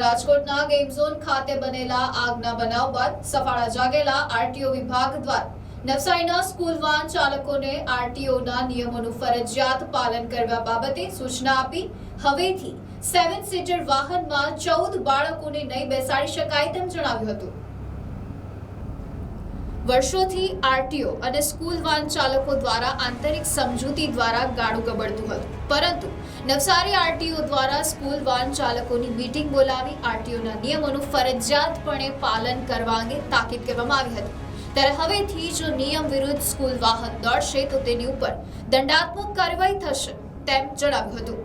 રાજકોટના ગેમ ખાતે બનેલા આગના બનાવ બાદ સફાળા જાગેલા આરટીઓ વિભાગ દ્વારા નવસારીના સ્કૂલ વાન ચાલકોને આરટીઓના નિયમોનું ફરજિયાત પાલન કરવા બાબતે સૂચના આપી, હવેથી સેવન સીટર વાહનમાં ચૌદ બાળકોને નહીં બેસાડી શકાય તેમ જણાવ્યું હતું. વર્ષોથી આરટીઓ અને સ્કૂલ વાન ચાલકો દ્વારા આંતરિક સમજૂતી દ્વારા ગાડું ગબડતું હતું, પરંતુ નવસારી આરટીઓ દ્વારા સ્કૂલ વાન ચાલકોની મીટિંગ બોલાવી આરટીઓના નિયમોનું ફરજિયાતપણે પાલન કરવા અંગે તાકીદ કરવામાં આવી હતી. ત્યારે હવેથી જો નિયમ વિરુદ્ધ સ્કૂલ વાહન દોડશે તો તેની ઉપર દંડાત્મક કાર્યવાહી થશે તેમ જણાવ્યું હતું.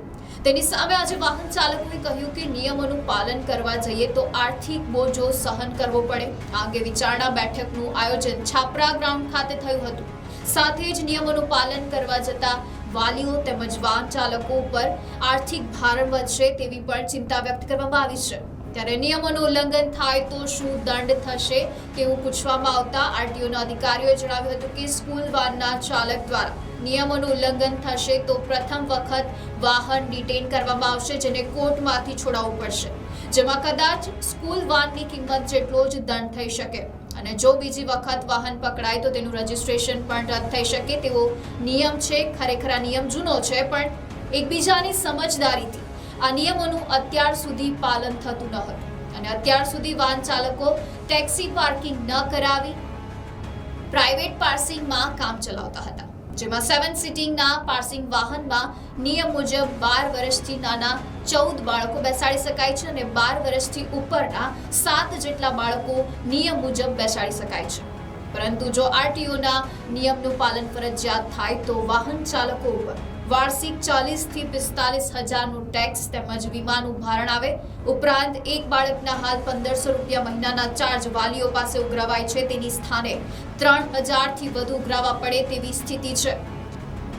તેની સામે આજે વાહન ચાલકોએ કહ્યું કે નિયમોનું પાલન કરવા જઈએ તો આર્થિક બોજો સહન કરવો પડે. આ અંગે વિચારણા બેઠકનું આયોજન છાપરા ગ્રાઉન્ડ ખાતે થયું હતું. સાથે જ નિયમોનું પાલન કરવા જતા વાલીઓ તેમજ વાહન ચાલકો ઉપર આર્થિક ભારણ વધશે તેવી પણ ચિંતા વ્યક્ત કરવામાં આવી છે. ત્યારે નિયમોનું ઉલ્લંઘન થાય તો શું દંડ થશે તેવું પૂછવામાં આવતા આરટીઓના અધિકારીઓએ જણાવ્યું હતું કે સ્કૂલ વાનના ચાલક દ્વારા નિયમોનું ઉલ્લંઘન થશે તો પ્રથમ વખત વાહન ડિટેન કરવામાં આવશે જેને કોર્ટમાંથી છોડાવવું પડશે. જેમાં કદાચ સ્કૂલ વાનની કિંમત જેટલો જ દંડ થઈ શકે. અને જો બીજી વખત વાહન પકડાય તો તેનું રજિસ્ટ્રેશન પણ રદ થઈ શકે. તેવો નિયમ છે, ખરેખર આ નિયમ જૂનો છે, પણ એકબીજાની સમજદારીથી આ નિયમોનું અત્યાર સુધી પાલન થતું ન હતું. અને અત્યાર સુધી વાહન ચાલકો ટેક્સી પાર્કિંગ ન કરાવી પ્રાઇવેટ પાર્સિંગમાં કામ ચલાવતા હતા. જેમાં સેવન સિટિંગના પાર્સિંગ વાહનમાં નિયમ મુજબ બાર વર્ષથી નાના ચૌદ બાળકો બેસાડી શકાય છે અને બાર વર્ષથી ઉપરના સાત જેટલા બાળકો નિયમ મુજબ બેસાડી શકાય છે. પરંતુ જો આરટીઓના નિયમનું પાલન ફરજિયાત થાય તો વાહન ચાલકો ઉપર વાર્ષિક ચાલીસથી પિસ્તાલીસ હજારનું ટેક્સ તેમજ વીમાનું ભારણ આવે. ઉપરાંત એક બાળકના હાલ પંદરસો રૂપિયા મહિનાના ચાર્જ વાલીઓ પાસે ઉઘરાવાય છે. તેની સ્થાને ત્રણ હજારથી વધુ ઉઘરાવા પડે તેવી સ્થિતિ છે.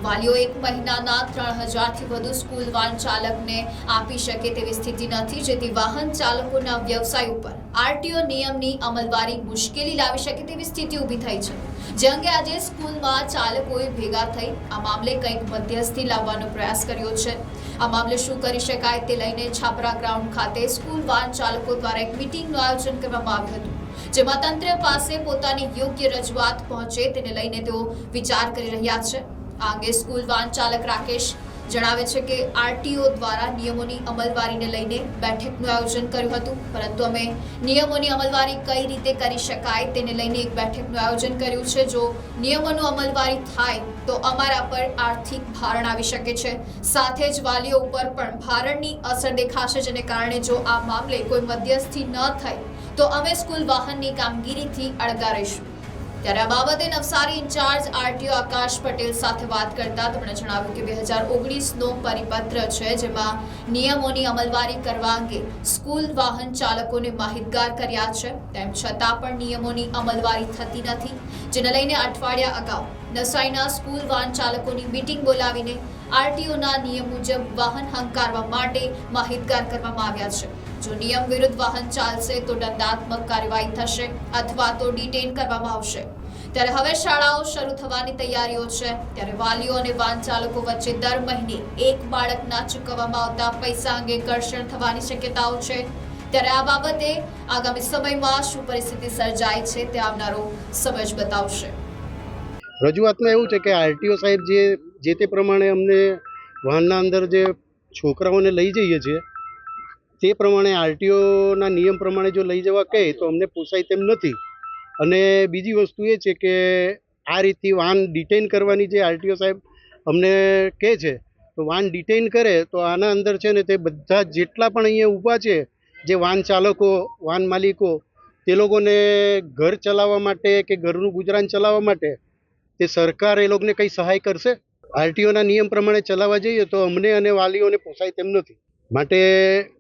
વાલીઓ એક મહિનાના ત્રણ હજારથી વધુ સ્કૂલ વાહન ચાલકને આપી શકે તેવી સ્થિતિ નથી, જેથી વાહન ચાલકોના વ્યવસાય ઉપર આરટીઓ નિયમની અમલવારી મુશ્કેલી લાવી શકે તેવી સ્થિતિ ઊભી થઈ છે. જે અંગે આજે સ્કૂલમાં ચાલકોએ ભેગા થઈ આ મામલે કંઈક મધ્યસ્થી લાવવાનો પ્રયાસ કર્યો છે. આ મામલે શું કરી શકાય તે લઈને છાપરા ગ્રાઉન્ડ ખાતે સ્કૂલ વાહન ચાલકો દ્વારા એક મિટિંગનું આયોજન કરવામાં આવ્યું હતું, જેમાં તંત્ર પાસે પોતાની યોગ્ય રજૂઆત પહોંચે તેને લઈને તેઓ વિચાર કરી રહ્યા છે. આ અંગે સ્કૂલ વાહન ચાલક રાકેશ જણાવે છે કે આરટીઓ દ્વારા નિયમોની અમલવારીને લઈને બેઠકનું આયોજન કર્યું હતું. પરંતુ અમે નિયમોની અમલવારી કઈ રીતે કરી શકાય તેને લઈને એક બેઠકનું આયોજન કર્યું છે. જો નિયમોનું અમલવારી થાય તો અમારા પર આર્થિક ભારણ આવી શકે છે. સાથે જ વાલીઓ ઉપર પણ ભારણની અસર દેખાશે જેને કારણે જો આ મામલે કોઈ મધ્યસ્થી ન થાય તો અમે સ્કૂલ વાહનની કામગીરીથી અળગા રહીશું. ત્યારે આ બાબતે નવસારી ઇન્ચાર્જ આરટીઓ આકાશ પટેલ સાથે વાત કરતા તેમણે જણાવ્યું કે બે હજાર ઓગણીસનો પરિપત્ર છે જેમાં નિયમોની અમલવારી કરવા અંગે સ્કૂલ વાહન ચાલકોને માહિતગાર કર્યા છે. તેમ છતાં પણ નિયમોની અમલવારી થતી નથી, જેને લઈને અઠવાડિયા અગાઉ નવસારીના સ્કૂલ વાહન ચાલકોની મીટિંગ બોલાવીને આરટીઓના નિયમ મુજબ વાહન હંકારવા માટે માહિતગાર કરવામાં આવ્યા છે. જો નિયમ વિરુદ્ધ વાહન ચાલશે તો દંડાત્મક કાર્યવાહી થશે અથવા તો ડિટેન કરવામાં આવશે. ત્યારે હવે શાળાઓ શરૂ થવાની તૈયારીઓ છે. ત્યારે વાલીઓ અને વાહન ચાલકો વચ્ચે દર મહિને એક બાળકના ચૂકવવામાં આવતા પૈસા અંગે ઘર્ષણ થવાની શક્યતાઓ છે. ત્યારે આ બાબતે આગામી સમયમાં શું પરિસ્થિતિ સર્જાય છે તે આવનારો સમજ બતાવશે. રજૂઆતમાં એવું છે કે આરટીઓ સાહેબ જે જે તે પ્રમાણે અમને વાહનના અંદર જે છોકરાઓને લઈ જઈએ છીએ, તે પ્રમાણે આરટીઓના નિયમ પ્રમાણે જો લઈ જવા કહે તો અમને પોસાય તેમ નથી. અને બીજી વસ્તુ એ છે કે આ રીતથી વાહન ડિટેન કરવાની જે આરટીઓ સાહેબ અમને કહે છે, તો વાહન ડિટેન કરે તો આના અંદર છે ને તે બધા જેટલા પણ અહીંયા ઊભા છે, જે વાહન ચાલકો, વાહન માલિકો, તે લોકોને ઘર ચલાવવા માટે કે ઘરનું ગુજરાન ચલાવવા માટે તે સરકાર એ લોકોને કંઈ સહાય કરશે? આરટીઓના નિયમ પ્રમાણે ચલાવવા જઈએ તો અમને અને વાલીઓને પોસાય તેમ નથી. માટે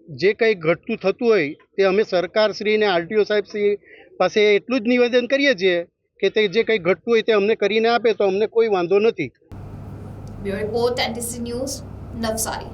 જે કંઈ ઘટતું થતું હોય, તે અમે સરકારશ્રી અને આરટીઓ સાહેબશ્રી પાસે એટલું જ નિવેદન કરીએ છીએ કે તે જે કંઈ ઘટતું હોય તે અમને કરીને આપે તો અમને કોઈ વાંધો નથી. નવસારી.